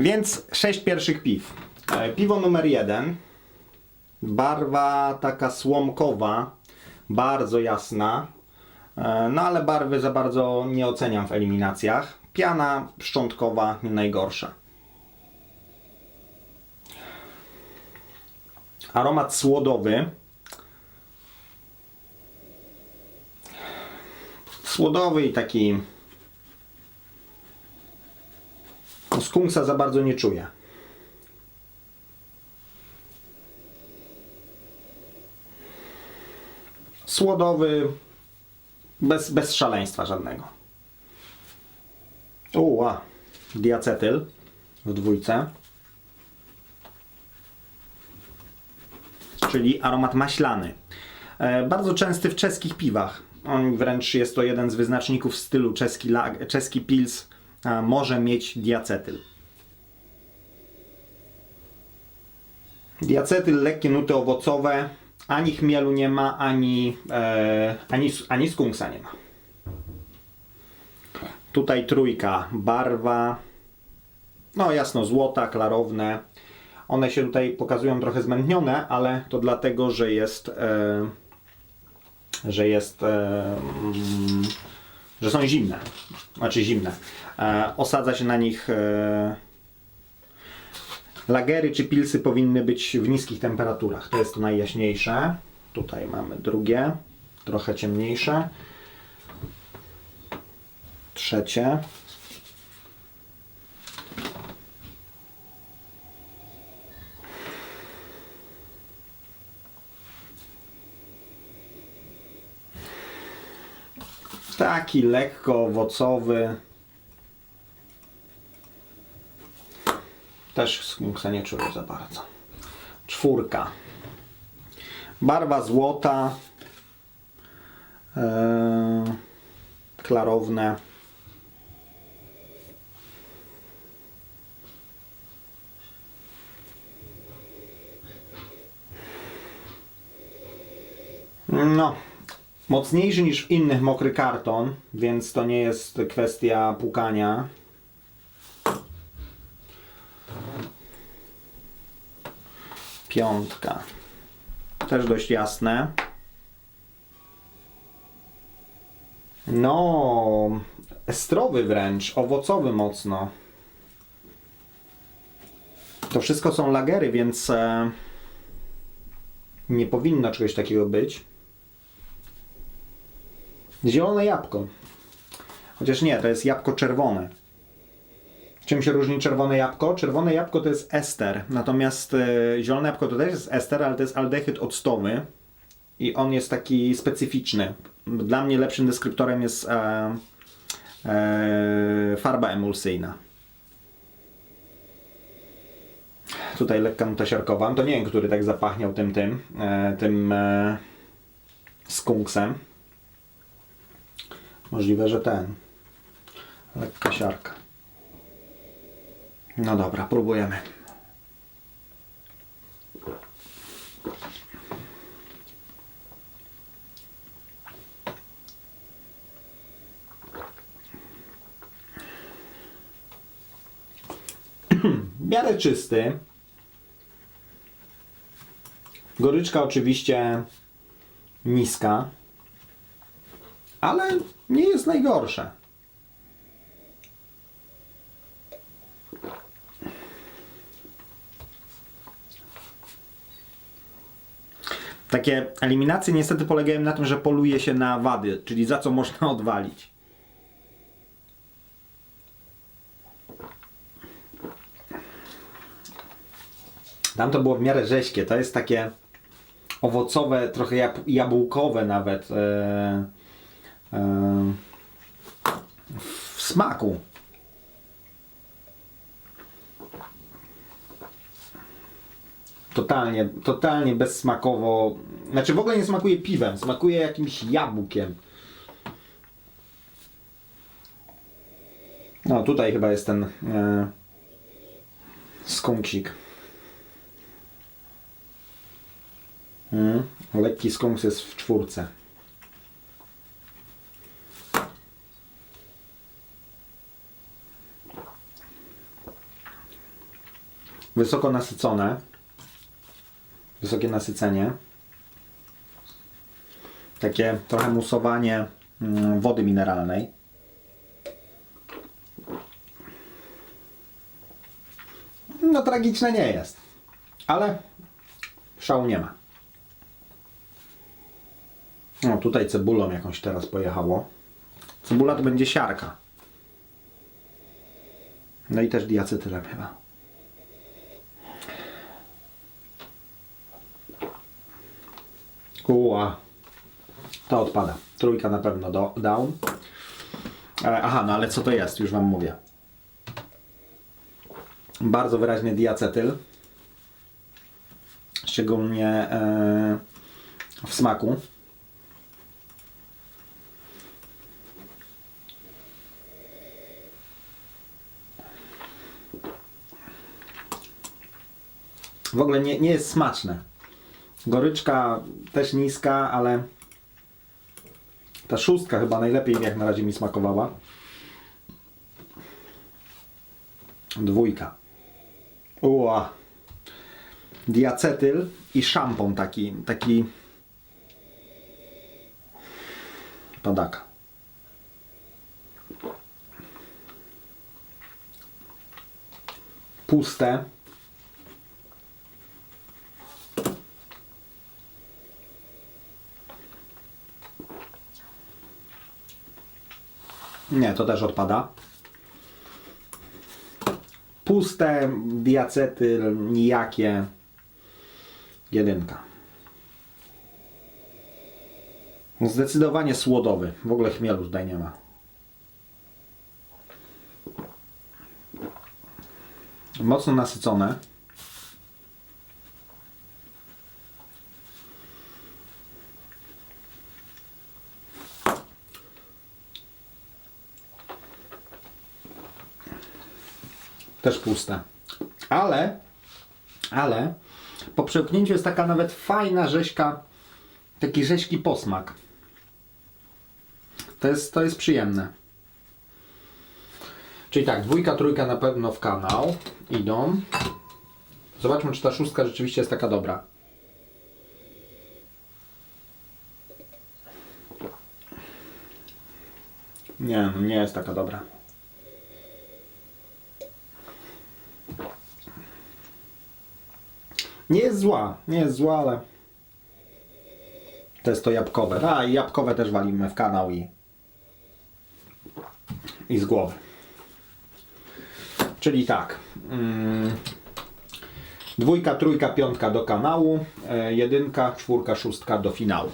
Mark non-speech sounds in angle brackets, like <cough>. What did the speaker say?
Więc sześć pierwszych piw. E, Piwo numer jeden. Barwa taka słomkowa, bardzo jasna. E, No ale barwy za bardzo nie oceniam w eliminacjach. Piana szczątkowa nie najgorsza. Aromat słodowy. Słodowy i taki. No, skunksa za bardzo nie czuję. Słodowy, bez, bez szaleństwa żadnego. Uła, diacetyl w dwójce. Czyli aromat maślany. E, bardzo częsty w czeskich piwach. On wręcz jest to jeden z wyznaczników stylu czeski, lag, czeski pils może mieć diacetyl. Diacetyl, lekkie nuty owocowe, ani chmielu nie ma, ani, e, ani, ani skunksa nie ma. Tutaj trójka, barwa, no jasno złota, klarowne. One się tutaj pokazują trochę zmętnione, ale to dlatego, że jest, e, że jest, e, mm, że są zimne. Znaczy zimne. E, osadza się na nich e, lagery czy pilsy powinny być w niskich temperaturach. To jest to najjaśniejsze. Tutaj mamy drugie, trochę ciemniejsze. Trzecie. Taki lekko owocowy. Też skunksa nie czuję za bardzo. Czwórka. Barwa złota. Eee, klarowne. No, mocniejszy niż w innych mokry karton, więc to nie jest kwestia pukania. Piątka. Też dość jasne. No, estrowy wręcz, owocowy mocno. To wszystko są lagery, więc e, nie powinno czegoś takiego być. Zielone jabłko. Chociaż nie, to jest jabłko czerwone. Czym się różni czerwone jabłko? Czerwone jabłko to jest ester, natomiast e, zielone jabłko to też jest ester, ale to jest aldehyd octowy i on jest taki specyficzny. Dla mnie lepszym deskryptorem jest e, e, farba emulsyjna. Tutaj lekka nuta siarkowa. To nie wiem, który tak zapachniał tym tym, e, tym e, skunksem. Możliwe, że ten. Lekka siarka. No dobra, próbujemy. <clears throat> W miarę czysty. Goryczka oczywiście niska, ale nie jest najgorsze. Takie eliminacje niestety polegają na tym, że poluje się na wady, czyli za co można <laughs> odwalić. Tam to było w miarę rześkie, to jest takie owocowe, trochę jab- jabłkowe nawet e, w smaku. Totalnie, totalnie bezsmakowo. Znaczy w ogóle nie smakuje piwem, smakuje jakimś jabłkiem. No tutaj chyba jest ten e, skunksik. Mm, lekki skunks jest w czwórce. Wysoko nasycone. Wysokie nasycenie. Takie trochę musowanie mm, wody mineralnej. No tragiczne nie jest. Ale szału nie ma. No tutaj cebulą jakąś teraz pojechało. Cebula to będzie siarka. No i też diacetylem chyba. Uła. To odpada. Trójka na pewno do, down. E, Aha, no ale co to jest? Już Wam mówię. Bardzo wyraźny diacetyl. Szczególnie e, w smaku. W ogóle nie, nie jest smaczne. Goryczka też niska, ale ta szóstka chyba najlepiej jak na razie mi smakowała. Dwójka. Uła. Diacetyl i szampon taki, taki padaka. Puste. Nie, to też odpada. Puste, diacetyl, nijakie. Jedynka. Zdecydowanie słodowy. W ogóle chmielu tutaj nie ma. Mocno nasycone. Też puste. Ale, ale po przełknięciu jest taka nawet fajna rzeźka, taki rzeźki posmak. To jest, to jest przyjemne. Czyli tak, dwójka, trójka na pewno w kanał idą. Zobaczmy, czy ta szóstka rzeczywiście jest taka dobra. Nie, no nie jest taka dobra. Nie jest zła, nie jest zła, ale to jest to jabłkowe. A i jabłkowe też walimy w kanał i, i z głowy. Czyli tak. Mm, dwójka, trójka, piątka do kanału, e, jedynka, czwórka, szóstka do finału.